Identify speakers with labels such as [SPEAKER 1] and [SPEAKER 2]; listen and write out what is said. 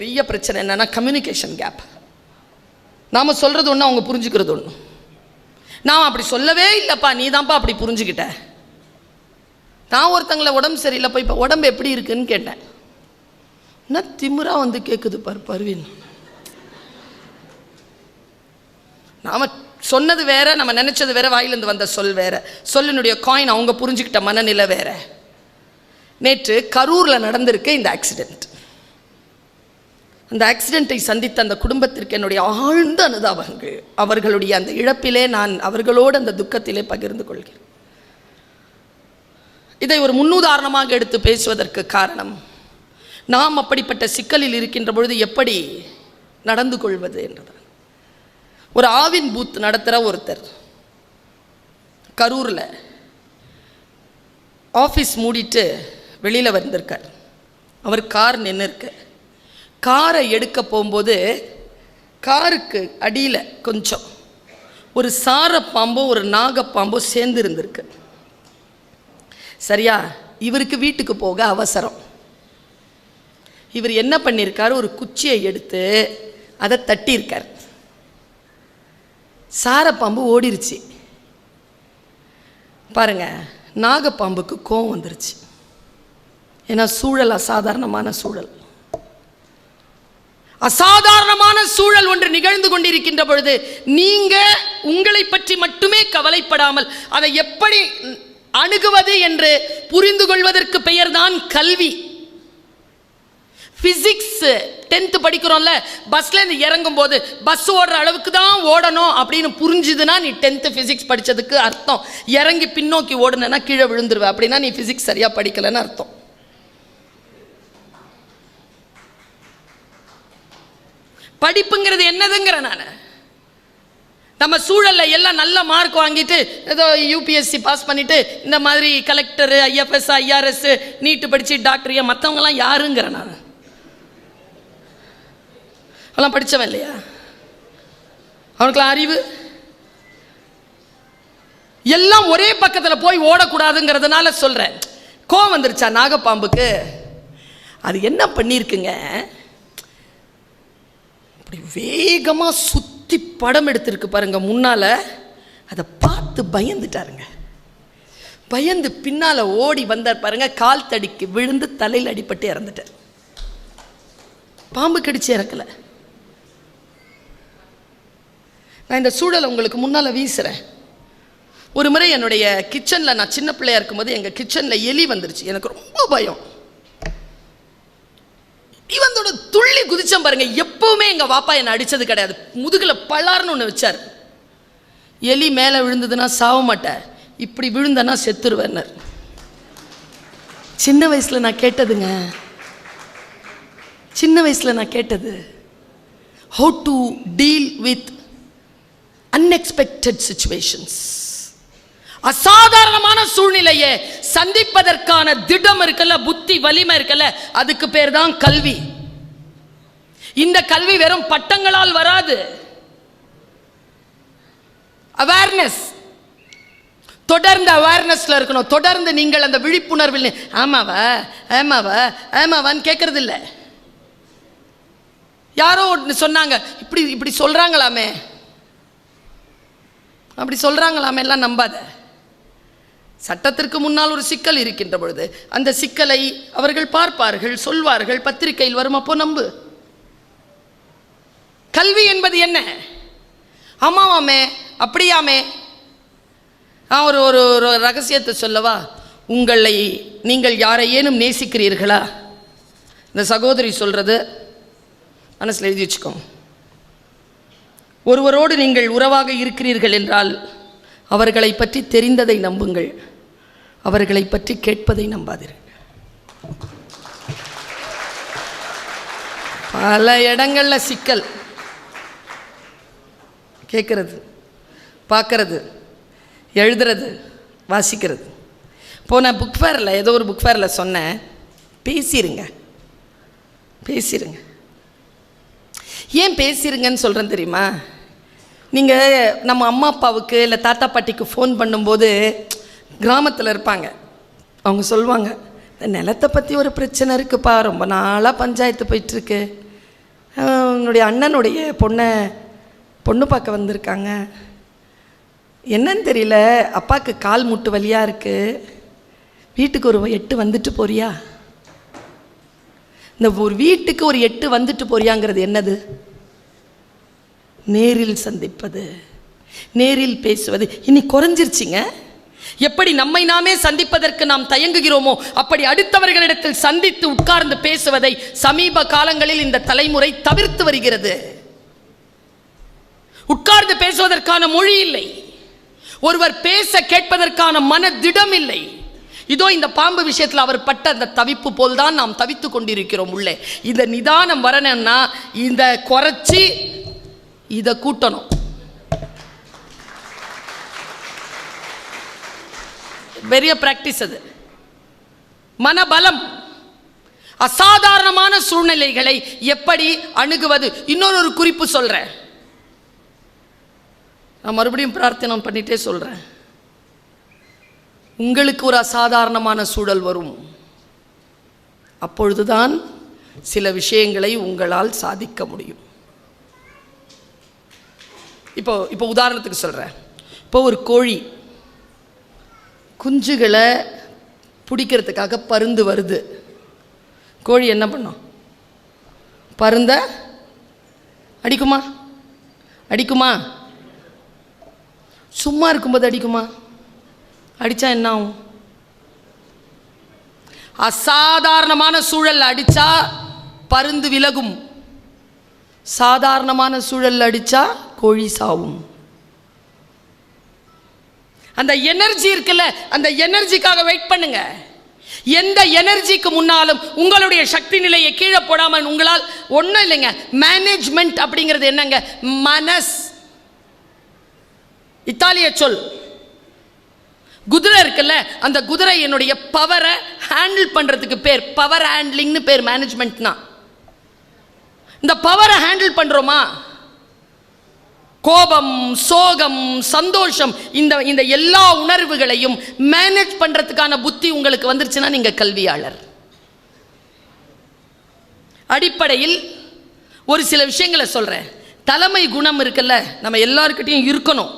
[SPEAKER 1] பெரிய பிரச்சனை என்னன்னா கம்யூனிகேஷன் கேப் நாம் சொல்கிறது ஒன்று அவங்க புரிஞ்சுக்கிறது ஒன்று நான் அப்படி சொல்லவே இல்லைப்பா நீ தான்ப்பா அப்படி புரிஞ்சுக்கிட்ட. நான் ஒருத்தங்களை உடம்பு சரியில்லைப்பா இப்போ உடம்பு எப்படி இருக்குன்னு கேட்டேன். என்ன திமுறா வந்து கேட்குது பர் பர்வீன். நாம சொன்னது வேற நம்ம நினைச்சது வேற வாயிலிருந்து வந்த சொல் வேற. சொல்லினுடைய காயின் அவங்க புரிஞ்சுக்கிட்ட மனநிலை வேற. நேற்று கரூரில் நடந்திருக்கு இந்த ஆக்சிடெண்ட் அந்த ஆக்சிடெண்ட்டை சந்தித்த அந்த குடும்பத்திற்கு என்னுடைய ஆழ்ந்த அனுதாபங்கள். அவர்களுடைய அந்த இழப்பிலே நான் அவர்களோடு அந்த துக்கத்திலே பகிர்ந்து கொள்கிறேன். இதை ஒரு முன்னுதாரணமாக எடுத்து பேசுவதற்கு காரணம் நாம் அப்படிப்பட்ட சிக்கலில் இருக்கின்ற பொழுது எப்படி நடந்து கொள்வது என்றது ஒரு ஆவின் பூத் நடத்துகிற ஒருத்தர் கரூரில் ஆஃபீஸ் மூடிட்டு வெளியில் வந்திருக்கார். அவர் கார் நின்று இருக்கார் காரை எடுக்க போகும்போது காருக்கு அடியில் கொஞ்சம் ஒரு சாரப்பாம்போ ஒரு நாகப்பாம்போ சேர்ந்து இருந்திருக்கு சரியா? இவருக்கு வீட்டுக்கு போக அவசரம். இவர் என்ன பண்ணியிருக்காரு ஒரு குச்சியை எடுத்து அதை தட்டியிருக்கார். சாரப்பாம்பு ஓடிருச்சு. பாருங்க நாகப்பாம்புக்கு கோவம் வந்துருச்சு. ஏன்னா சூழல் அசாதாரணமான சூழல். அசாதாரணமான சூழல் ஒன்று நிகழ்ந்து கொண்டிருக்கின்ற பொழுது நீங்க உங்களை பற்றி மட்டுமே கவலைப்படாமல் அதை எப்படி அணுகுவது என்று புரிந்து கொள்வதற்கு பெயர்தான் கல்வி. பிசிக்ஸ் டென்த்து படிக்கிறோம்ல பஸ்ல இருந்து இறங்கும் போது பஸ் ஓடுற அளவுக்கு தான் ஓடணும் அப்படின்னு புரிஞ்சுதுன்னா நீ டென்த்து பிசிக்ஸ் படித்ததுக்கு அர்த்தம். இறங்கி பின்னோக்கி ஓடுனா கீழே விழுந்துருவேன் அப்படின்னா நீ பிசிக்ஸ் சரியாக படிக்கலைன்னு அர்த்தம். படிப்புங்கிறது என்னதுங்கிற நான். நம்ம சூழலில் எல்லாம் நல்ல மார்க் வாங்கிட்டு ஏதோ யூபிஎஸ்சி பாஸ் பண்ணிவிட்டு இந்த மாதிரி கலெக்டரு ஐஎஃப்எஸ் ஐஆர்எஸ் நீட்டு படித்து டாக்டர் ஏன் மற்றவங்கலாம் யாருங்கிறேன் நான். அவெல்லாம் படித்தவன் இல்லையா? அவனுக்குலாம் அறிவு? எல்லாம் ஒரே பக்கத்தில் போய் ஓடக்கூடாதுங்கிறதுனால சொல்கிறேன் கோவம் வந்துருச்சா நாகப்பாம்புக்கு? அது என்ன பண்ணியிருக்குங்க அப்படி வேகமாக சுற்றி படம் எடுத்திருக்கு பாருங்க முன்னால். அதை பார்த்து பயந்துட்டாருங்க. பயந்து பின்னால் ஓடி வந்தார் பாருங்க கால் தடிக்கு விழுந்து தலையில் அடிபட்டு இறந்துட்டார். பாம்பு கடிச்சு இறக்கல. நான் இந்த சூழலை உங்களுக்கு முன்னால் வீசுகிறேன் ஒரு முறை என்னுடைய கிச்சனில் நான் சின்ன பிள்ளையா இருக்கும்போது எங்கள் கிச்சனில் எலி வந்துருச்சு. எனக்கு ரொம்ப பயம். இவந்தோட துள்ளி குதிச்சம் பாருங்க. எப்பவுமே எங்க வாப்பா என்னை அடிச்சது கிடையாது. முதுகில் பலார்னு ஒன்று வச்சார். எலி மேலே விழுந்ததுன்னா சாவ மாட்டேன் இப்படி விழுந்தனா செத்துருவேன்னர். சின்ன வயசுல நான் கேட்டதுங்க. சின்ன வயசுல நான் கேட்டது how to deal with unexpected situations அசாதாரணமான சூழ்நிலையை சந்திப்பதற்கான திடம் இருக்குல்ல புத்தி வலிமை இருக்கல அதுக்கு பேர் தான் கல்வி. இந்த கல்வி வெறும் பட்டங்களால் வராது. அவேர்னஸ் தொடர்ந்து அவேர்னஸ்ல இருக்கணும். தொடர்ந்து நீங்கள் அந்த விழிப்புணர்வில் ஆமாவா ஆமாவா ஆமாவான்னு கேட்கறது இல்லை யாரோ ஒன்று சொன்னாங்க இப்படி இப்படி சொல்றாங்களாமே. அப்படி சொல்றாங்களாமே எல்லாம் நம்பாத. சட்டத்திற்கு முன்னால் ஒரு சிக்கல் இருக்கின்ற பொழுது அந்த சிக்கலை அவர்கள் பார்ப்பார்கள் சொல்வார்கள் பத்திரிகையில் வரும் அப்போ நம்பு. கல்வி என்பது என்ன? ஆமாவாமே அப்படியாமே. நான் ஒரு ஒரு ஒரு ரகசியத்தை சொல்லவா? உங்களை நீங்கள் யாரையேனும் நேசிக்கிறீர்களா? இந்த சகோதரி சொல்றது மனசில் எழுதி வச்சுக்கோங்க. ஒருவரோடு நீங்கள் உறவாக இருக்கிறீர்கள் என்றால் அவர்களை பற்றி தெரிந்ததை நம்புங்கள். அவர்களை பற்றி கேட்பதை நம்பாதீர்கள். பல இடங்களில் சிக்கல். கேட்கறது பார்க்கறது எழுதுறது வாசிக்கிறது. போன புக் ஃபேரில் ஏதோ ஒரு புக் ஃபேரில் சொன்னேன். பேசிடுங்க பேசிடுங்க ஏன் பேசிடுங்கன்னு சொல்கிறேன் தெரியுமா? நீங்கள் நம்ம அம்மா அப்பாவுக்கு இல்லை தாத்தா பாட்டிக்கு ஃபோன் பண்ணும்போது கிராமத்தில் இருப்பாங்க. அவங்க சொல்லுவாங்க இந்த நிலத்தை பற்றி ஒரு பிரச்சனை இருக்குப்பா ரொம்ப நாளாக பஞ்சாயத்து போயிட்டுருக்கு. உன்னுடைய என்னுடைய அண்ணனுடைய பொண்ணை பொண்ணு பார்க்க வந்திருக்காங்க. என்னன்னு தெரியல அப்பாவுக்கு கால் முட்டு வழியாக இருக்குது வீட்டுக்கு ஒரு எட்டு வந்துட்டு போறியா? இந்த ஒரு வீட்டுக்கு ஒரு எட்டு வந்துட்டு போறியாங்கிறது என்னது? நேரில் சந்திப்பது நேரில் பேசுவது. இனி குறைஞ்சிருச்சிங்க. எப்படி நம்மை நாமே சந்திப்பதற்கு நாம் தயங்குகிறோமோ அப்படி அடுத்தவர்களிடத்தில் சந்தித்து உட்கார்ந்து பேசுவதை சமீப காலங்களில் இந்த தலைமுறை தவிர்த்து வருகிறது. உட்கார்ந்து பேசுவதற்கான மொழி இல்லை. ஒருவர் பேச கேட்பதற்கான மனதிடம் இல்லை. இதோ இந்த பாம்பு விஷயத்தில் அவர் பட்ட அந்த தவிப்பு போல் தான் நாம் தவித்து கொண்டிருக்கிறோம் உள்ளே. இந்த நிதானம் வரணும்னா இந்த குறைச்சி இதை கூட்டணும். பெரிய பிராக்டிஸ் அது. மனபலம். அசாதாரணமான சூழ்நிலைகளை எப்படி அணுகுவது? இன்னொரு ஒரு குறிப்பு சொல்றேன். நான் மறுபடியும் பிரார்த்தனை பண்ணிட்டே சொல்றேன். உங்களுக்கு ஒரு அசாதாரணமான சூழல் வரும். அப்பொழுதுதான் சில விஷயங்களை உங்களால் சாதிக்க முடியும். இப்போ இப்போ உதாரணத்துக்கு சொல்கிறேன் இப்போ ஒரு கோழி குஞ்சுகளை பிடிக்கிறதுக்காக பருந்து வருது. கோழி என்ன பண்ணும்? பருந்த? அடிக்குமா? அடிக்குமா? சும்மா இருக்கும்போது அடிக்குமா? அடித்தா என்ன ஆகும்? அசாதாரணமான சூழல் அடித்தா பருந்து விலகும். சாதாரணமான சூழல் அடித்தா கோழி சாவும். அந்த எனர்ஜி இருக்குல்ல அந்த எனர்ஜிக்காக வெயிட் பண்ணுங்க. எந்த எனர்ஜிக்கு முன்னாலும் உங்களுடைய சக்தி நிலையை கீழே போடாமல் உங்களால் ஒன்றும் இல்லைங்க மேனேஜ்மெண்ட் அப்படிங்கிறது என்னங்க? மனஸ். இத்தாலிய சொல். குதிரை இருக்குல்ல அந்த குதிரை என்னுடைய பவரை ஹேண்டில் பண்ணுறதுக்கு பேர் பவர் ஹேண்ட்லிங்னு பேர் மேனேஜ்மெண்ட்னா இந்த பவரை ஹேண்டில் பண்ணுறோமா கோபம் சோகம் சந்தோஷம் இந்த இந்த எல்லா உணர்வுகளையும் மேனேஜ் பண்ணுறதுக்கான புத்தி உங்களுக்கு வந்துருச்சுன்னா நீங்கள் கல்வியாளர். அடிப்படையில் ஒரு சில விஷயங்களை சொல்கிறேன் தலைமை குணம் இருக்குல்ல நம்ம எல்லாருக்கிட்டையும் இருக்கணும்.